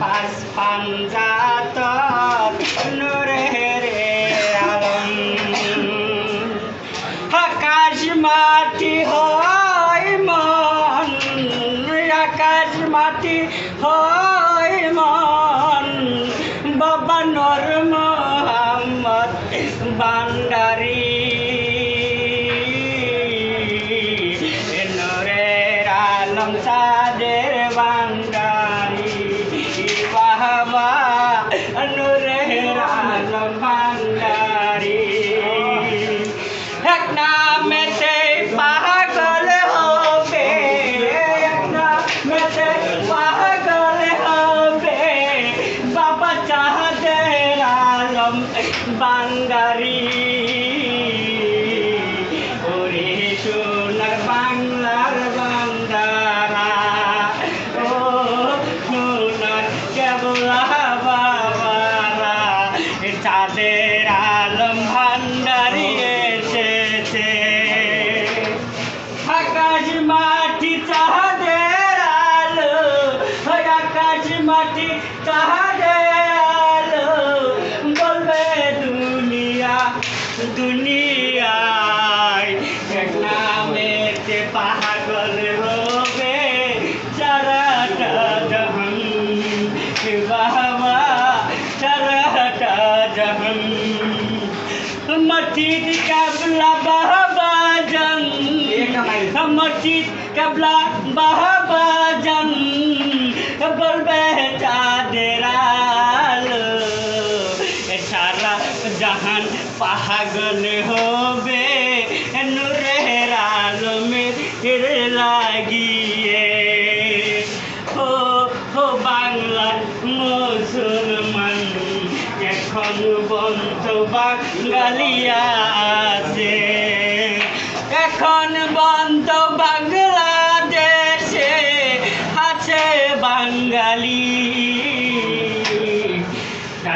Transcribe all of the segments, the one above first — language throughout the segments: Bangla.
পাঁচ পাঞ্জাত নূরের আকাশ মাটি হয় মন। আকাশ মাটি হয় মন। বাবা নর মোহাম্মদ বান্ডারি নরের আলম সাদের আলম ওরে সোনার বাংলার বান্দারা, ও সোনার কেবলা বাবারা চাঁদের আলম ভান্ডারি এসেছে। আকাশ মাটি চাঁদের আলো আকাশ মাটি চাঁদের দুনিয়ায় এক নামেতে পাগল হবে সারাটা জাহান বাবা সারাটা জাহান। মসজিদ কাবলা বাবা জান মসজিদ কাবলা বাবা জান। জাহান পাগল হবে নূরের আলমের লাগিয়ে। ও ও বাংলার মুসলমান, এখন বন্ধ বাঙালিয়া আছে। এখন বন্ধ বাংলাদেশে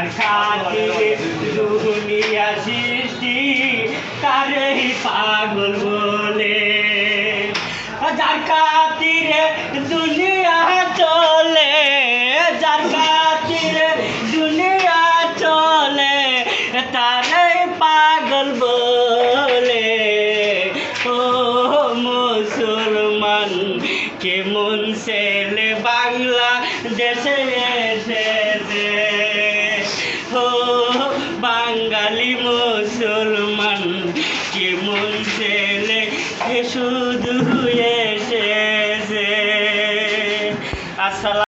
তার খাতিরে দুনিয়া সৃষ্টি তারই পাগল বলে। যার খাতিরে দুনিয়া চলে, যার খাতিরে দুনিয়া চলে তারই পাগল বলে। ও মুসলমান, কেমন ছেলে বাংলা দেশে এসেছে মুসলমান কেমন ছেলে শুধু